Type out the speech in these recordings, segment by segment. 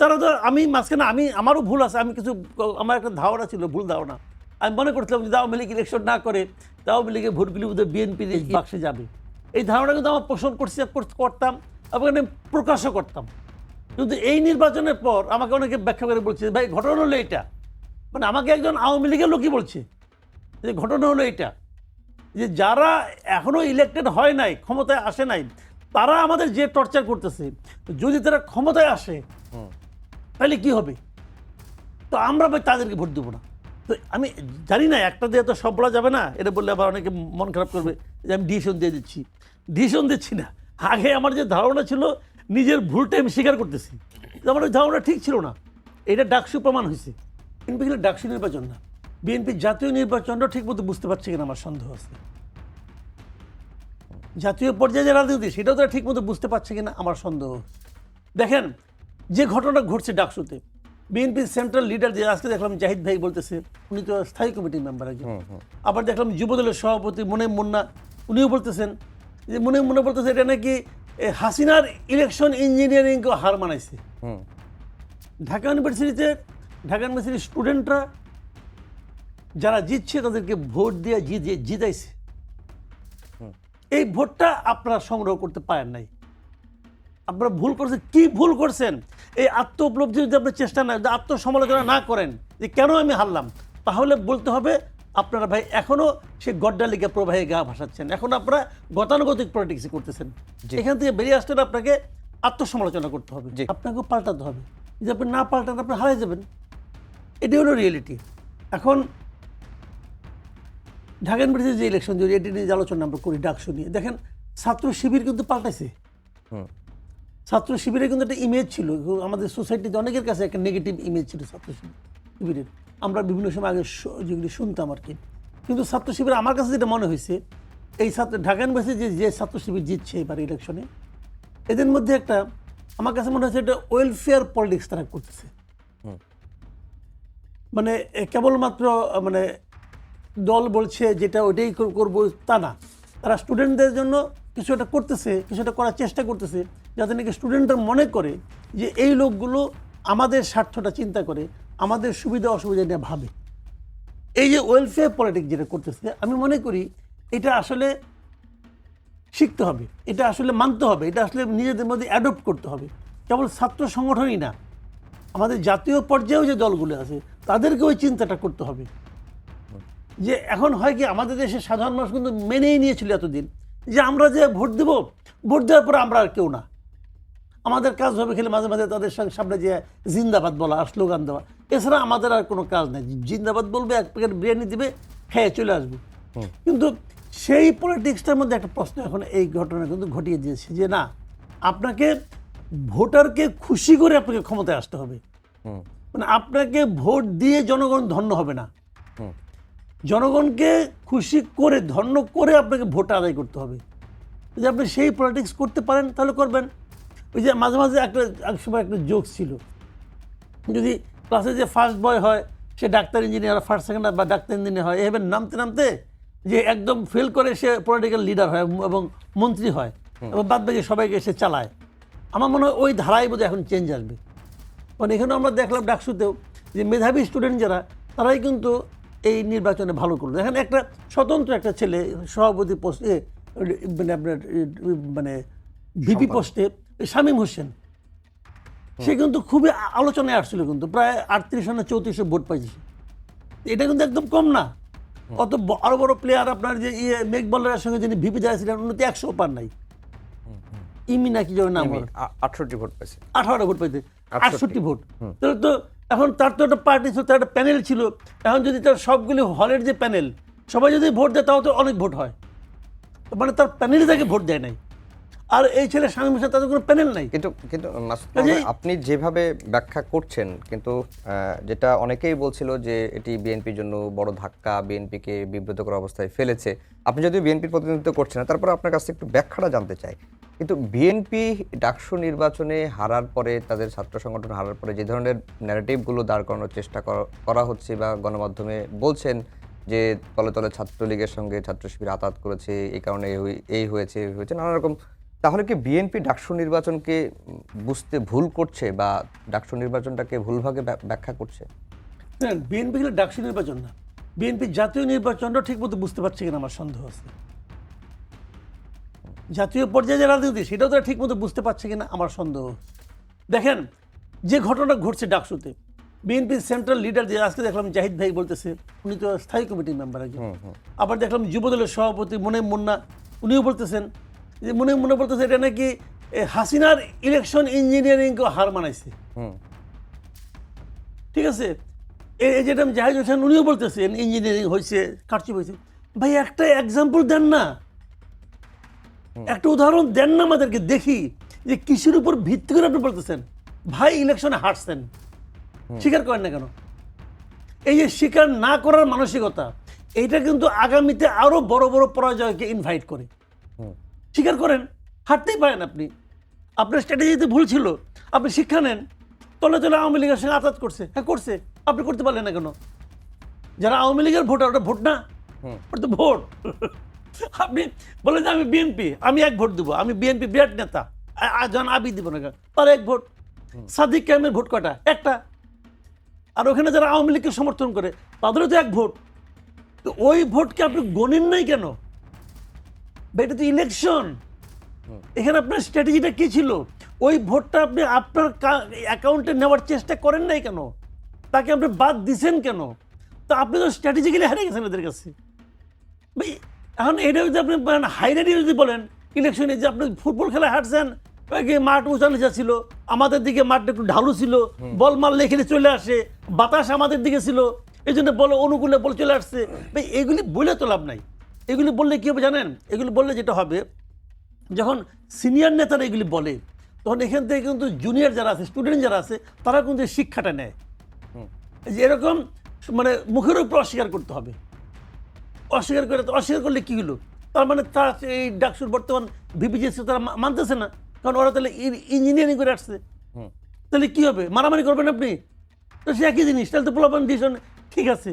তারা তো আমি মাঝখানে আমি আমারও ভুল আছে আমি কিছু আমার একটা ধারণা ছিল ভুল ধারণা। আমি মনে করছিলাম যে আওয়ামী লীগ ইলেকশন না করে তা আওয়ামী লীগের ভোটগুলি বোধহয় বিএনপি বাক্সে যাবে। এই ধারণা কিন্তু আমার পোষণ করছি করতাম এবং এটা প্রকাশও করতাম। কিন্তু এই নির্বাচনের পর আমাকে অনেকে ব্যাখ্যা করে বলছে ভাই ঘটনা হলো এটা। মানে আমাকে একজন আওয়ামী লীগের লোকই বলছে যে ঘটনা হলো এটা যে যারা এখনও ইলেক্টেড হয় নাই ক্ষমতায় আসে নাই তারা আমাদের যে টর্চার করতেছে যদি তারা ক্ষমতায় আসে তাহলে কি হবে? তো আমরা ভাই তাদেরকে ভোট দেবো না। তো আমি জানি না, একটা দিয়ে তো সব বলা যাবে না। এটা বললে আবার অনেকে মন খারাপ করবে যে আমি ডিসিশন দিয়ে দিচ্ছি। ডিসিশন দিচ্ছি না। আগে আমার যে ধারণা ছিল, নিজের ভুলটা আমি স্বীকার করতেছি। আমার ওই ধারণা ঠিক ছিল না। এটা ডাকসু প্রমাণ হয়েছে। বিএনপি কিন্তু ডাকসু নির্বাচন না। বিএনপি জাতীয় নির্বাচনটা ঠিক মতো বুঝতে পারছে কিনা আমার সন্দেহ আছে। জাতীয় পর্যায়ে যে রাজনীতি, সেটাও তারা ঠিক মতো বুঝতে পারছে কিনা আমার সন্দেহ। দেখেন যে ঘটনা ঘটছে ডাকসুতে বিএনপির সেন্ট্রাল লিডার যে আজকে দেখলাম জাহিদ ভাই বলতেছে উনি তো স্থায়ী কমিটির মেম্বার একজন। আবার দেখলাম যুবদলের সভাপতি মনে মুন্না উনিও বলতেছেন যে মনে মুন্না বলতেছে এটা নাকি হাসিনার ইলেকশন ইঞ্জিনিয়ারিংকে হার মানাইছে। ঢাকা ইউনিভার্সিটিতে ঢাকা ইউনিভার্সিটির স্টুডেন্টরা যারা জিতছে তাদেরকে ভোট দিয়ে জিতে জিতাইছে। এই ভোটটা আপনারা সংগ্রহ করতে পারেন নাই। আপনারা ভুল করছেন। কি ভুল করছেন? এই আত্ম উপলব্ধি যদি আপনার চেষ্টা না আত্মসমালোচনা না করেন যে কেন আমি হারলাম তাহলে বলতে হবে আপনারা ভাই এখনও সে গড্ডালিকা প্রবাহে গা ভাসাচ্ছেন। এখন আপনারা গতানুগতিক পলিটিক্স করতেছেন। এখান থেকে বেরিয়ে আসতে আপনাকে আত্মসমালোচনা করতে হবে। জি। আপনাকেও পাল্টাতে হবে। যদি আপনি না পাল্টান আপনি হারাই যাবেন। এটি হলো রিয়েলিটি এখন ঢাকা ইউনিভার্সিটির যে ইলেকশন যদি এটি নিয়ে যে আলোচনা আমরা করি ডাকসু নিয়ে দেখেন ছাত্র শিবির কিন্তু পাল্টাইছে। হুম। ছাত্র শিবিরের কিন্তু একটা ইমেজ ছিল। আমাদের সোসাইটিতে অনেকের কাছে একটা নেগেটিভ ইমেজ ছিল ছাত্র শিবির- শিবিরের। আমরা বিভিন্ন সময় আগে যেগুলি শুনতাম আর কি কিন্তু ছাত্র শিবির আমার কাছে যেটা মনে হয়েছে এই ছাত্র ঢাকা ইউনিভার্সিটি যে যে ছাত্র শিবির জিতছে এবার ইলেকশনে এদের মধ্যে একটা আমার কাছে মনে হচ্ছে এটা ওয়েলফেয়ার পলিটিক্স তারা করতেছে। মানে কেবলমাত্র মানে দল বলছে যেটা ওইটাই করব তা না। তারা স্টুডেন্টদের জন্য কিছু একটা করতেছে, কিছু একটা করার চেষ্টা করতেছে, যাতে নাকি স্টুডেন্টরা মনে করে যে এই লোকগুলো আমাদের স্বার্থটা চিন্তা করে, আমাদের সুবিধা অসুবিধা নিয়ে ভাবে। এই যে ওয়েলফেয়ার পলিটিক্স যেটা করতেছে, আমি মনে করি এটা আসলে শিখতে হবে, এটা আসলে মানতে হবে, এটা আসলে নিজেদের মধ্যে অ্যাডপ্ট করতে হবে। কেবল ছাত্র সংগঠনই না, আমাদের জাতীয় পর্যায়েও যে দলগুলো আছে তাদেরকে ওই চিন্তাটা করতে হবে। যে এখন হয় কি, আমাদের দেশে সাধারণ মানুষ কিন্তু মেনেই নিয়েছিল এতদিন। যে আমরা যে ভোট দেব ভোট দেওয়ার পরে আমরা আর কেউ না। আমাদের কাজ হবে খেলে মাঝে মাঝে তাদের সঙ্গে সামনে যে জিন্দাবাদ বলা আর স্লোগান দেওয়া। এছাড়া আমাদের আর কোনো কাজ নেই। জিন্দাবাদ বলবে এক প্যাকেট বিরিয়ানি দিবে খেয়ে চলে আসবে। কিন্তু সেই পলিটিক্সটার মধ্যে একটা প্রশ্ন এখন এই ঘটনা কিন্তু ঘটিয়ে দিয়েছে যে না আপনাকে ভোটারকে খুশি করে আপনাকে ক্ষমতায় আসতে হবে। মানে আপনাকে ভোট দিয়ে জনগণ ধন্য হবে না। জনগণকে খুশি করে ধন্য করে আপনাকে ভোট আদায় করতে হবে। যদি আপনি সেই পলিটিক্স করতে পারেন তাহলে করবেন। ওই যে মাঝে মাঝে একটা এক সময় একটা জোক ছিল। যদি ক্লাসে যে ফার্স্ট বয় হয় সে ডাক্তার ইঞ্জিনিয়ার ফার্স্ট সেকেন্ড বা ডাক্তার ইঞ্জিনিয়ার হয় এভাবে নামতে নামতে যে একদম ফেল করে সে পলিটিক্যাল লিডার হয় এবং মন্ত্রী হয় এবং বাদ বাকি সবাইকে সে চালায়। আমার মনে হয় ওই ধারাই বোধহয় এখন চেঞ্জ আসবে। মানে এখানে আমরা দেখলাম ডাকসুতেও যে মেধাবী স্টুডেন্ট যারা তারাই কিন্তু এই নির্বাচনে ভালো করল। এখানে একটা স্বতন্ত্র একটা ছেলে সভাপতি পোস্টে মানে আপনার মানে ভিপি পোস্টে শামীম হোসেন। সে কিন্তু খুবই আলোচনায় আসছিল কিন্তু প্রায় আটত্রিশ না চৌত্রিশে ভোট পাইছে এটা কিন্তু একদম কম না। অত ব- আরও বড় প্লেয়ার আপনার যে ইয়ে মেঘবলের সঙ্গে যিনি ভিপি যাচ্ছিলেন উনি তো একশো পার নাই। ইমি নাকি যেন নাম। আটষট্টি ভোট পাইছে। আঠারো ভোট পাইছে। 68 আটষট্টি ভোট। তাহলে তো এখন তার তো একটা পার্টি ছিল, তার একটা প্যানেল ছিল। এখন যদি তার সবগুলি হলের যে প্যানেল সবাই যদি ভোট দেয় তাও তো অনেক ভোট হয়। মানে তার প্যানেলে তাকে ভোট দেয় নাই। আর এই ছেলে স্বামী হোসেন তাদের কোনো প্যানেল নাই। কিন্তু কিন্তু আপনি যেভাবে ব্যাখ্যা করছেন কিন্তু যেটা অনেকেই বলছিল যে এটি বিএনপির জন্য বড় ধাক্কা বিএনপিকে বিব্রত বিব্রতকর অবস্থায় ফেলেছে। আপনি যদিও বিএনপির প্রতিনিধিত্ব করছেন না তারপরে আপনার কাছে একটু ব্যাখ্যাটা জানতে চাই। কিন্তু বিএনপি ডাকসু নির্বাচনে হারার পরে তাদের ছাত্র সংগঠন হারার পরে যে ধরনের ন্যারেটিভগুলো দাঁড় করানোর চেষ্টা করা- করা হচ্ছে বা গণমাধ্যমে বলছেন যে তলে তলে ছাত্রলীগের সঙ্গে ছাত্র শিবির আতাত করেছে এই কারণে এই এই হয়েছে এই হয়েছে নানা রকম তাহলে কি বিএনপি ডাকসু নির্বাচনকে বুঝতে ভুল করছে বা ডাকসু নির্বাচনটাকে ভুলভাবে ব্যাখ্যা করছে? বিএনপি গেলে ডাকসু নির্বাচন না। বিএনপি জাতীয় নির্বাচনটা ঠিক মতো বুঝতে পারছে কিনা আমার সন্দেহ আছে। জাতীয় পর্যায়ে যে রাজনীতি সেটাও তারা ঠিক মতো বুঝতে পারছে কিনা আমার সন্দেহ। দেখেন যে ঘটনা ঘটছে ডাকসুতে বিএনপির সেন্ট্রাল লিডার যে আজকে দেখলাম জাহিদ ভাই বলতেছে উনি তো স্থায়ী কমিটির মেম্বার একজন। আবার দেখলাম যুবদলের সভাপতি মনে মুন্না উনিও বলতেছেন যে মনে মুন্না বলতেছে এটা নাকি হাসিনার ইলেকশন ইঞ্জিনিয়ারিংকে হার মানাইছে। ঠিক আছে? এই যেটা জাহিদ হোসেন উনিও বলতেছেন ইঞ্জিনিয়ারিং হয়েছে কাটছি হয়েছে ভাই একটা এক্সাম্পল দেন না। একটা উদাহরণ দেন না আমাদেরকে দেখি যে কিসের উপর ভিত্তি করে আপনি বলতেছেন। ভাই ইলেকশনে হারছেন। স্বীকার করেন না কেন? এই যে স্বীকার না করার মানসিকতা এইটা কিন্তু আগামীতে আরও বড় বড় পরাজয়কে ইনভাইট করে। স্বীকার করেন। হাঁটতেই পারেন আপনি। আপনার স্ট্র্যাটেজিতে ভুল ছিল। আপনি শিক্ষা নেন। তলে তলে আওয়ামী লীগের সঙ্গে আতাত করছে। হ্যাঁ করছে। আপনি করতে পারলেন না কেন? যারা আওয়ামী লীগের ভোটার ওটা ভোট না? ওটা তো ভোট। আপনি বলেন যে আমি বিএনপি আমি এক ভোট দেবো। আমি বিএনপি বিরাট নেতা। জন আবি দিব না কেন? তার এক ভোট। সাদিক ক্যামের ভোট কটা একটা। আর ওখানে যারা আওয়ামী লীগকে সমর্থন করে তাদেরও তো এক ভোট। তো ওই ভোটকে আপনি গণেন নাই কেন? বা এটা তো ইলেকশন এখানে আপনার স্ট্র্যাটেজিটা কি ছিল? ওই ভোটটা আপনি আপনার অ্যাকাউন্টে নেওয়ার চেষ্টা করেন নাই কেন? তাকে আপনি বাদ দিছেন কেন? তো আপনি তো স্ট্র্যাটেজিক্যালি হারিয়ে গেছেন এদের কাছে। ভাই এখন এটা যদি আপনি হাইলাইটে যদি বলেন ইলেকশনে যে আপনি ফুটবল খেলা হাঁটছেন ওই মাঠ উঁচা নিচা ছিল আমাদের দিকে মাঠটা একটু ঢালু ছিল বল মারলে এখানে চলে আসে বাতাস আমাদের দিকে ছিল এই জন্য বল অনুকূলে বল চলে আসছে। ভাই এগুলি বলে তো লাভ নাই। এগুলি বললে কী হবে জানেন? এগুলি বললে যেটা হবে যখন সিনিয়র নেতারা এগুলি বলে তখন এখান থেকে কিন্তু জুনিয়র যারা আছে স্টুডেন্ট যারা আছে তারা কিন্তু এই শিক্ষাটা নেয়। যে এরকম মানে মুখের উপর অস্বীকার করতে হবে। অস্বীকার করে অস্বীকার করলে কী হলো? তার মানে তার এই ডাকসুর বর্তমান ভিপিজিএসি তারা মানতেছে না। কারণ ওরা তাহলে ইঞ্জিনিয়ারিং করে আসছে। তাহলে কী হবে? মারামারি করবেন আপনি? তো সে একই জিনিস। তাহলে তো প্রলোভন ডিসিশন ঠিক আছে।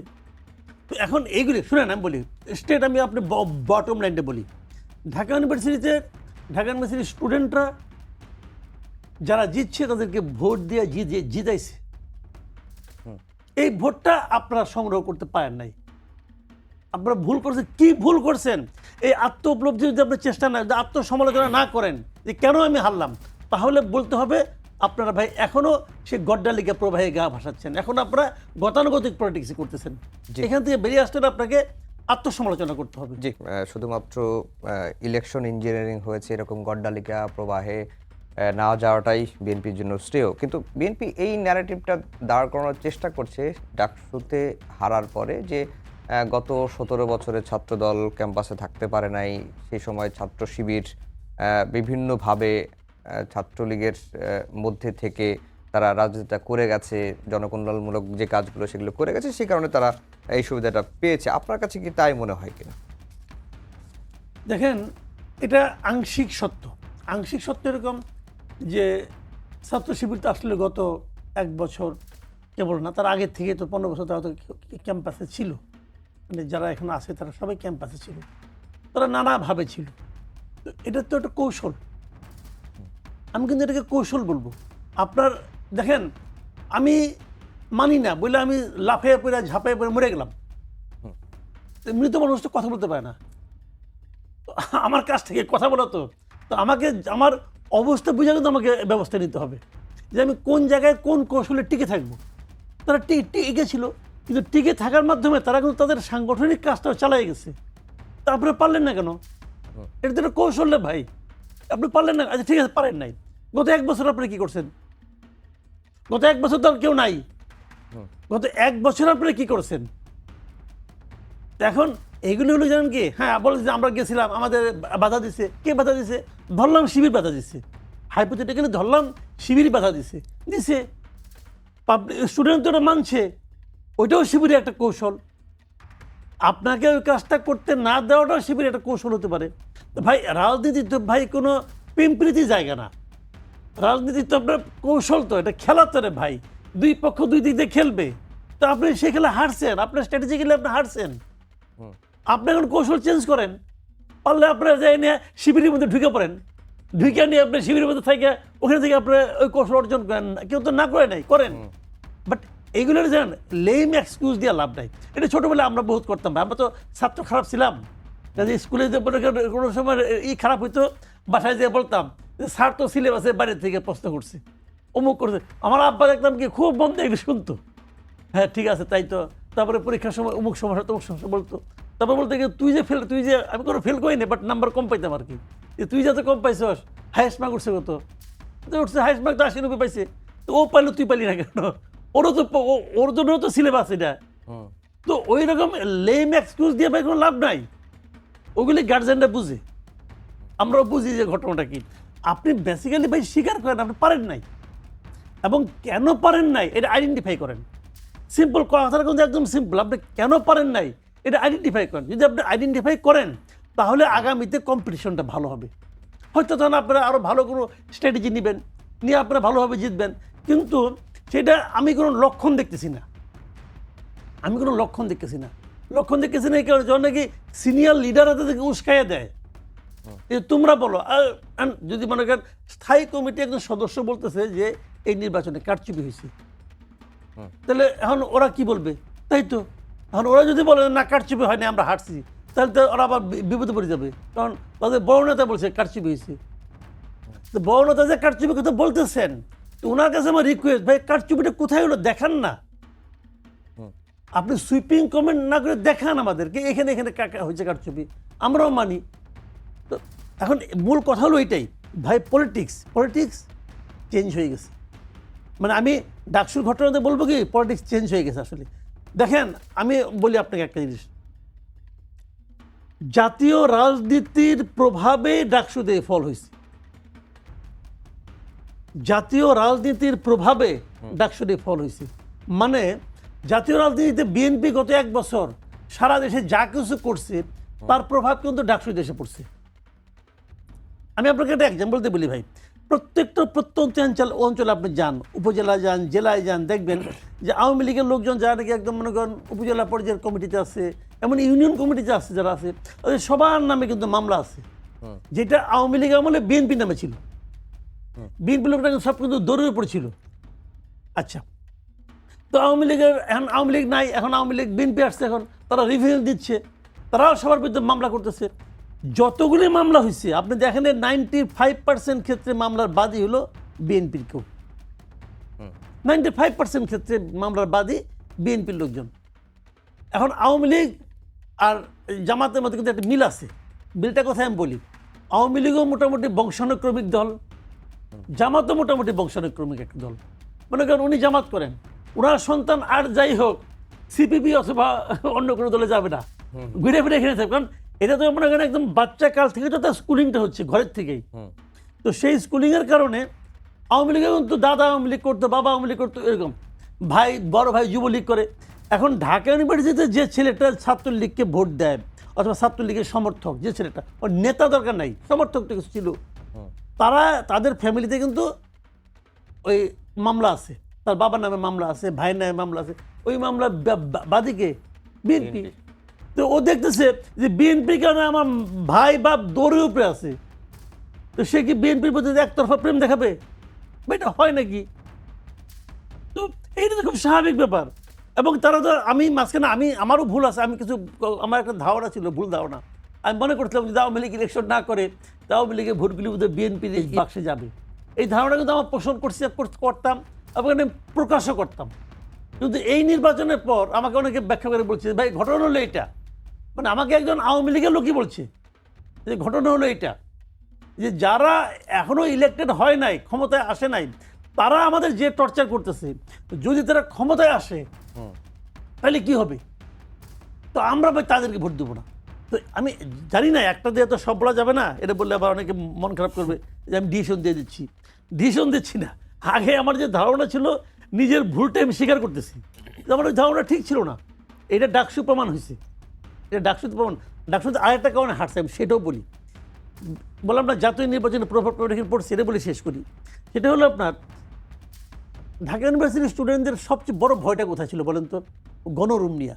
তো এখন এইগুলি শুনেন আমি বলি স্টেট আমি আপনি বটম লাইনটা বলি। ঢাকা ইউনিভার্সিটিতে ঢাকা ইউনিভার্সিটির স্টুডেন্টরা যারা জিতছে তাদেরকে ভোট দিয়ে জিতে জিতাইছে। এই ভোটটা আপনারা সংগ্রহ করতে পারেন নাই। আপনারা ভুল করছেন। কি ভুল করছেন? এই আত্ম উপলব্ধি যদি আপনি চেষ্টা না আত্মসমালোচনা না করেন যে কেন আমি হারলাম? তাহলে বলতে হবে আপনারা ভাই এখনও সে গড্ডালিকা প্রবাহে গা ভাসাচ্ছেন। এখন আপনারা গতানুগতিক পলিটিক্স করতেছেন। এখান থেকে বেরিয়ে আসতে আপনাকে আত্মসমালোচনা করতে হবে। জি শুধুমাত্র ইলেকশন ইঞ্জিনিয়ারিং হয়েছে এরকম গড্ডালিকা প্রবাহে না যাওয়াটাই বিএনপির জন্য শ্রেয়। কিন্তু বিএনপি এই ন্যারেটিভটা দাঁড় করানোর চেষ্টা করছে ডাকসুতে হারার পরে যে গত সতেরো বছরে ছাত্রদল ক্যাম্পাসে থাকতে পারে নাই সেই সময় ছাত্র শিবির বিভিন্নভাবে ছাত্রলীগের মধ্যে থেকে তারা রাজনীতিটা করে গেছে, জনকল্যাণমূলক যে কাজগুলো সেগুলো করে গেছে, সেই কারণে তারা এই সুবিধাটা পেয়েছে। আপনার কাছে কি তাই মনে হয় কিনা? দেখেন, এটা আংশিক সত্য। আংশিক সত্য এরকম যে ছাত্র শিবির তো আসলে গত এক বছর কেবল না, তার আগের থেকে তো পনেরো বছর তারা তো ক্যাম্পাসে ছিল। মানে যারা এখন আছে তারা সবাই ক্যাম্পাসে ছিল। তারা নানাভাবে ছিল। তো এটা তো একটা কৌশল। আমি কিন্তু এটাকে কৌশল বলব। আপনার দেখেন আমি মানি না বলে আমি লাফিয়ে পড়ে ঝাঁপিয়ে পড়ে মরে গেলাম। মৃত মানুষ তো কথা বলতে পারে না। তো আমার কাছ থেকে কথা বলা তো। তো আমাকে আমার অবস্থা বুঝে কিন্তু আমাকে ব্যবস্থা নিতে হবে। যে আমি কোন জায়গায় কোন কৌশলে টিকে থাকব। তারা টিকে ছিল কিন্তু টিকে থাকার মাধ্যমে তারা কিন্তু তাদের সাংগঠনিক কাজটাও চালাই গেছে। তারপরে পারলেন না কেন? এটা তো একটা কৌশল ভাই। আপনি পারলেন না আচ্ছা ঠিক আছে পারেন নাই। গত এক বছর আপনি কি করছেন? গত এক বছর তো আর কেউ নাই। গত এক বছর আপনি কি করছেন? এখন এইগুলি হলো জানেন কি? হ্যাঁ বলে যে আমরা গেছিলাম আমাদের বাধা দিছে। কে বাধা দিছে? ধরলাম শিবির বাধা দিছে। হাইপোথেটিক্যালি ধরলাম শিবির বাধা দিছে। দিছে। পাবলিক স্টুডেন্ট তো মানছে। ওইটাও শিবিরের একটা কৌশল। আপনাকে ওই কাজটা করতে না দেওয়াটাও শিবিরের একটা কৌশল হতে পারে। ভাই রাজনীতি তো ভাই কোনো পিম্পৃতি জায়গা না। রাজনীতি তো আপনার কৌশল তো এটা খেলা তো রে ভাই। দুই পক্ষ দুই দিক দিয়ে খেলবে। তো আপনি সে খেলা হারছেন আপনার স্ট্র্যাটেজি খেলে আপনি হারছেন। আপনি এখন কৌশল চেঞ্জ করেন। পারলে আপনারা যাই নিয়ে শিবিরের মধ্যে ঢুকে পড়েন। ঢুকে নিয়ে আপনি শিবিরের মধ্যে থেকে ওখানে থেকে আপনি ওই কৌশল অর্জন করেন। কেউ তো না করে নাই করেন। বাট এইগুলো জানেন লেম এক্সকিউজ দিয়ে লাভ নাই। এটা ছোটবেলায় আমরা বহুত করতাম আমরা তো ছাত্র খারাপ ছিলাম। কাজে স্কুলে যে কোনো সময় ই খারাপ হইতো বাসায় যেয়ে বলতাম যে স্যার তো সিলেবাসে বাইরে থেকে প্রশ্ন করছে। অমুক করছে। আমার আব্বা দেখতাম কি খুব মন দিয়ে শুনতো। হ্যাঁ ঠিক আছে তাই তো। তারপরে পরীক্ষার সময় অমুক সমস্যা তমুক সমস্যা বলতো। তারপর বলতে কি তুই যে ফেল তুই যে আমি কোনো ফেল করিনি বাট নাম্বার কম পাইতাম আর কি। যে তুই যাতে কম পাইছস হাইয়েস্ট মার্ক উঠছে কত? উঠছে হাইয়েস্ট মার্ক তো আশি নব্বই পাইছে। তো ও পাইলো তুই পাইলি না কেন? ওরও তো ওর জন্যও তো সিলেবাস এটা। তো ওই রকম লেম এক্সকিউজ দিয়ে ভাই কোনো লাভ নাই। ওগুলি গার্জেনরা বুঝে। আমরাও বুঝি যে ঘটনাটা কি। আপনি বেসিক্যালি ভাই স্বীকার করেন, আপনি পারেন নাই। এবং কেন পারেন নাই, এটা আইডেন্টিফাই করেন। সিম্পল কথাটা কিন্তু একদম সিম্পল আপনি কেন পারেন নাই, এটা আইডেন্টিফাই করেন। যদি আপনি আইডেন্টিফাই করেন, তাহলে আগামীতে কম্পিটিশনটা ভালো হবে। হয়তো তখন আপনারা আরও ভালো কোনো স্ট্র্যাটেজি নেবেন, নিয়ে আপনারা ভালোভাবে জিতবেন। কিন্তু সেটা আমি কোনো লক্ষণ দেখতেছি না। আমি কোনো লক্ষণ দেখতেছি না। লক্ষণ দেখতেছি না এই কারণে যখন নাকি সিনিয়র লিডাররা তাদেরকে উস্কাইয়া দেয়। তোমরা বলো আর যদি মনে করেন স্থায়ী কমিটি একজন সদস্য বলতেছে যে এই নির্বাচনে কারচুপি হয়েছে। তাহলে এখন ওরা কি বলবে? তাই তো। এখন ওরা যদি বলে না কারচুপি হয়নি আমরা হাঁটছি তাহলে তো ওরা আবার বিপদে পড়ে যাবে। কারণ তাদের বড় নেতা বলছে কারচুপি হয়েছে। তো বড় নেতা যে কারচুপি কথা বলতেছেন তো ওনার কাছে আমার রিকোয়েস্ট ভাই কারচুপিটা কোথায় হলো? দেখান না। আপনি সুইপিং কমেন্ট না করে দেখান আমাদেরকে এখানে এখানে কাকা হয়েছে কারচুপি। আমরাও মানি। তো এখন মূল কথা হলো এটাই ভাই পলিটিক্স পলিটিক্স চেঞ্জ হয়ে গেছে। মানে আমি ডাকসুর ঘটনাতে বলব কি পলিটিক্স চেঞ্জ হয়ে গেছে আসলে। দেখেন আমি বলি আপনাকে একটা জিনিস। জাতীয় রাজনীতির প্রভাবে ডাকসুতে ফল হয়েছে। জাতীয় রাজনীতির প্রভাবে ডাকসুতে ফল হয়েছে। মানে জাতীয় রাজনীতিতে বিএনপি গত এক বছর সারা দেশে যা কিছু করছে তার প্রভাব কিন্তু ডাকসু দেশে পড়ছে। আমি আপনাকে একটা এক্সাম্পল দিয়ে বলি ভাই। প্রত্যেকটা প্রত্যন্ত অঞ্চল অঞ্চলে আপনি যান উপজেলা যান জেলায় যান দেখবেন যে আওয়ামী লীগের লোকজন যারা নাকি একদম মনে করেন উপজেলা পর্যায়ের কমিটিতে আছে এমন ইউনিয়ন কমিটিতে আছে যারা আছে ওদের সবার নামে কিন্তু মামলা আছে। যেটা আওয়ামী লীগ আমলে বিএনপি নামে ছিল। বিএনপি লোকটা কিন্তু সব কিন্তু দৌড়ে পড়েছিল আচ্ছা তো আওয়ামী লীগের এখন আওয়ামী লীগ নাই এখন আওয়ামী লীগ বিএনপি আসছে এখন তারা রিভিউ দিচ্ছে তারাও সবার বিরুদ্ধে মামলা করতেছে। যতগুলি মামলা হয়েছে আপনি দেখেন নাইনটি ফাইভ পার্সেন্ট ক্ষেত্রে মামলার বাদী হলো বিএনপির কেউ। নাইনটি ফাইভ পার্সেন্ট ক্ষেত্রে মামলার বাদী বিএনপির লোকজন। এখন আওয়ামী লীগ আর জামাতের মধ্যে কিন্তু একটা মিল আছে। মিলটা কোথায় আমি বলি আওয়ামী লীগও মোটামুটি বংশানুক্রমিক দল জামাতও মোটামুটি বংশানুক্রমিক একটা দল। মনে করেন উনি জামাত করেন ওনার সন্তান আর যাই হোক সিপিবি অথবা অন্য কোনো দলে যাবে না। ঘুরে ফিরে এখানে থাকবে কারণ এটা তো মনে করেন একদম বাচ্চা কাল থেকে তো তার স্কুলিংটা হচ্ছে ঘরের থেকেই। তো সেই স্কুলিংয়ের কারণে আওয়ামী লীগে কিন্তু দাদা আওয়ামী লীগ করতো বাবা আওয়ামী লীগ করতো এরকম। ভাই বড় ভাই যুবলীগ করে। এখন ঢাকা ইউনিভার্সিটিতে যে ছেলেটা ছাত্রলীগকে ভোট দেয় অথবা ছাত্রলীগের সমর্থক যে ছেলেটা ওর নেতা দরকার নাই সমর্থক তো ছিল। তারা তাদের ফ্যামিলিতে কিন্তু ওই মামলা আছে। তার বাবার নামে মামলা আছে ভাইয়ের নামে মামলা আছে। ওই মামলা বাদীকে বিএনপি। তো ও দেখতেছে যে বিএনপি কারণে আমার ভাই বাপ দৌড়ের উপরে আছে। তো সে কি বিএনপির প্রতি একতরফা প্রেম দেখাবে? এটা হয় নাকি? তো এইটা তো খুব স্বাভাবিক ব্যাপার। এবং তারা তো আমি মাঝখানে আমি আমারও ভুল আছে আমি কিছু আমার একটা ধারণা ছিল ভুল ধারণা। আমি মনে করছিলাম যদি আওয়ামী লীগ ইলেকশন না করে তা আওয়ামী লীগের ভোটগুলি বোধহয় বিএনপির বাক্সে যাবে। এই ধারণা কিন্তু আমার পোষণ করছি কর- করতাম। এবং আমি প্রকাশও করতাম। কিন্তু এই নির্বাচনের পর আমাকে অনেকে ব্যাখ্যা করে বলছে ভাই ঘটনা হলো এটা মানে আমাকে একজন আওয়ামী লীগের লোকই বলছে যে ঘটনা হলো এটা যে যারা এখনও ইলেক্টেড হয় নাই ক্ষমতায় আসে নাই তারা আমাদের যে টর্চার করতেছে যদি তারা ক্ষমতায় আসে তাহলে কি হবে? তো আমরা ভাই তাদেরকে ভোট দেবো না। তো আমি জানি না একটা দিয়ে তো সব বলা যাবে না এটা বললে আবার অনেকে মন খারাপ করবে যে আমি ডিসিশন দিয়ে দিচ্ছি। ডিসিশন দিচ্ছি না। আগে আমার যে ধারণা ছিল নিজের ভুলটা আমি স্বীকার করতেছি। আমার ওই ধারণা ঠিক ছিল না। এটা ডাকসু প্রমাণ হয়েছে। এটা ডাকসুতে প্রমাণ। ডাকসুতে আরেকটা কারণে হারছে আমি সেটাও বলি। বললাম না জাতীয় নির্বাচনের প্রভাব পড়ছে সেটা বলে শেষ করি। সেটা হলো আপনার ঢাকা ইউনিভার্সিটির স্টুডেন্টদের সবচেয়ে বড় ভয়টা কোথায় ছিল বলেন তো? গণরুম নিয়ে।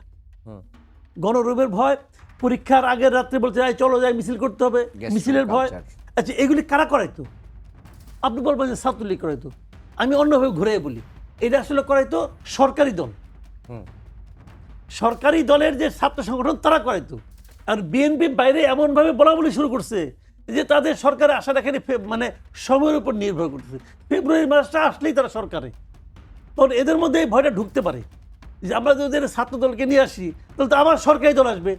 গণরুমের ভয় পরীক্ষার আগের রাত্রে বলছে "এই চলো যাই মিছিল করতে হবে। মিছিলের ভয়। আচ্ছা এগুলি কারা করাইতো? আপনি বলবেন যে ছাত্রলীগ করাইতো। আমি অন্যভাবে ঘুরে বলি। এটা আসলে করাইতো সরকারি দল। সরকারি দলের যে ছাত্র সংগঠন তারা করাইতো। আর বিএনপি বাইরে এমনভাবে বলা বলি শুরু করছে যে তাদের সরকারে আসাটা এখানে মানে সময়ের উপর নির্ভর করতেছে। ফেব্রুয়ারি মাসটা আসলেই তারা সরকারে। তখন এদের মধ্যে এই ভয়টা ঢুকতে পারে যে আমরা যদি ছাত্র দলকে নিয়ে আসি তাহলে তো আবার সরকারি দল আসবে।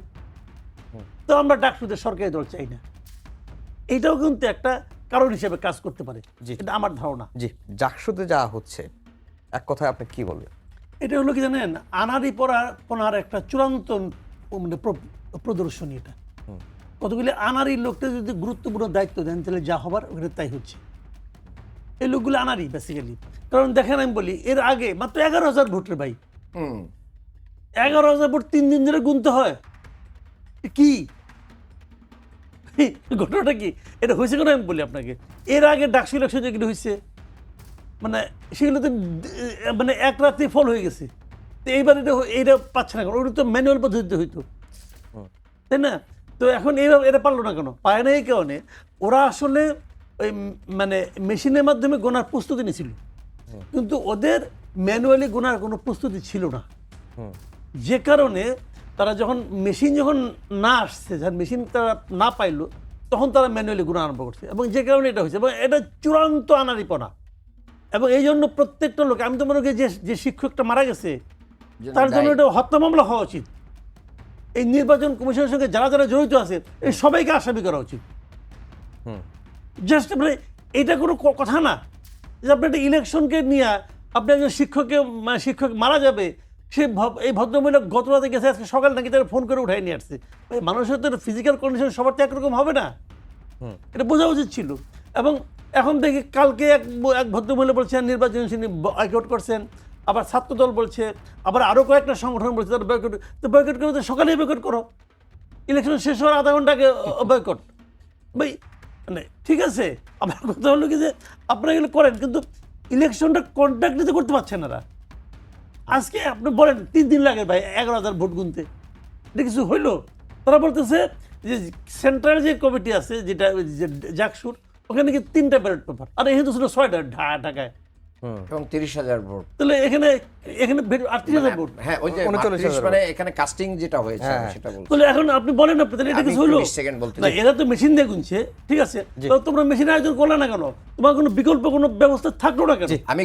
তো আমরা ডাকসুতে সরকারি দল চাই না। এইটাও কিন্তু একটা কারণ হিসেবে কাজ করতে পারে। এটা আমার ধারণা। জি জাকসুতে যা হচ্ছে এক কথায় আপনি কি বলবেন? এটা হলো কি জানেন আনারি পড়া পড়ার একটা চূড়ান্ত মানে প্র- প্রদর্শনী এটা। কতগুলি আনারি লোকটা যদি গুরুত্বপূর্ণ দায়িত্ব দেন তাহলে যা হবার ওখানে তাই হচ্ছে। এই লোকগুলো আনারি বেসিক্যালি কারণ দেখেন আমি বলি এর আগে মাত্র এগারো হাজার ভোটের ভাই। হুম। এগারো হাজার ভোট তিন দিন ধরে গুনতে হয়। কি? ঘটনাটা কি? এটা হয়েছে কেন আমি বলি আপনাকে। এর আগে ডাকসু ইলেকশন যেগুলো হয়েছে। মানে সেগুলো তো মানে এক রাতে ফল হয়ে গেছে। তো এইবার এটা এইটা পাচ্ছে না কেন? ওটা তো ম্যানুয়াল পদ্ধতিতে হইতো। তাই না? তো এখন এইভাবে এটা পারল না কেন? পায় না এই কারণে। ওরা আসলে ওই মানে মেশিনের মাধ্যমে গোনার প্রস্তুতি নিয়েছিল। কিন্তু ওদের ম্যানুয়ালি গোনার কোনো প্রস্তুতি ছিল না। যে কারণে তারা যখন মেশিন যখন না আসছে যখন মেশিন তারা না পাইলো তখন তারা ম্যানুয়ালি গুণ আরম্ভ করছে। এবং যে কারণে এটা হয়েছে এবং এটা চূড়ান্ত আনারিপনা এবং এই জন্য প্রত্যেকটা লোক আমি তো মনে করি যে যে শিক্ষকটা মারা গেছে তার জন্য এটা হত্যা মামলা হওয়া উচিত। এই নির্বাচন কমিশনের সঙ্গে যারা যারা জড়িত আছে এই সবাইকে আসামি করা উচিত। জাস্ট মানে এটা কোনো কথা না। যে আপনি একটা ইলেকশনকে নিয়ে আপনি একজন শিক্ষককে শিক্ষক মারা যাবে সে ভ- এই ভদ্রমহিলা গত রাতে গেছে আজকে সকাল নাকি তারা ফোন করে উঠাই নিয়ে আসছে। ভাই মানুষের তো ফিজিক্যাল কন্ডিশন সবার তো একরকম হবে না। এটা বোঝা উচিত ছিল। এবং এখন দেখি কালকে এক এক ভদ্রমহিলা বলছেন নির্বাচন তিনি বয়কট করছেন। আবার ছাত্রদল বলছে আবার আরও কয়েকটা সংগঠন বলছে তারা বয়কট তো বয়কট করে তো সকালেই বয়কট করো। ইলেকশন শেষ হওয়ার আধা ঘণ্টা আগে বয়কট ভাই মানে ঠিক আছে আমার কথা হলো কি যে আপনারা এগুলো করেন কিন্তু ইলেকশনটা কন্ট্যাক্ট নিতে করতে পারছেন না আজকে আপনি বলেন তিন দিন লাগে ভাই এগারো হাজার ভোট গুনতে। এটা কিছু হইল? তারা বলতেছে যে সেন্ট্রাল যে কমিটি আছে যেটা জাকসুর ওখানে কি তিনটা ব্যালট পেপার? আর এখানে তো ছিল ছয়টা ঢা- ঢাকায়। এবং তিরিশ হাজার ভোট। তাহলে এখানে এখানে আটত্রিশ হাজার ভোট। হ্যাঁ ওই যে মানে এখানে কাস্টিং যেটা হয়েছে হ্যাঁ। সেটা বলছি। তাহলে এখন আপনি বলেন আপনি তাহলে এটা কিছু হলো সেকেন্ড বলতে না এরা তো মেশিন দিয়ে গুনছে ঠিক আছে? তো তোমরা মেশিন আয়োজন করলে না কেন? তোমার কোনো বিকল্প কোনো ব্যবস্থা থাকল না কেন? আমি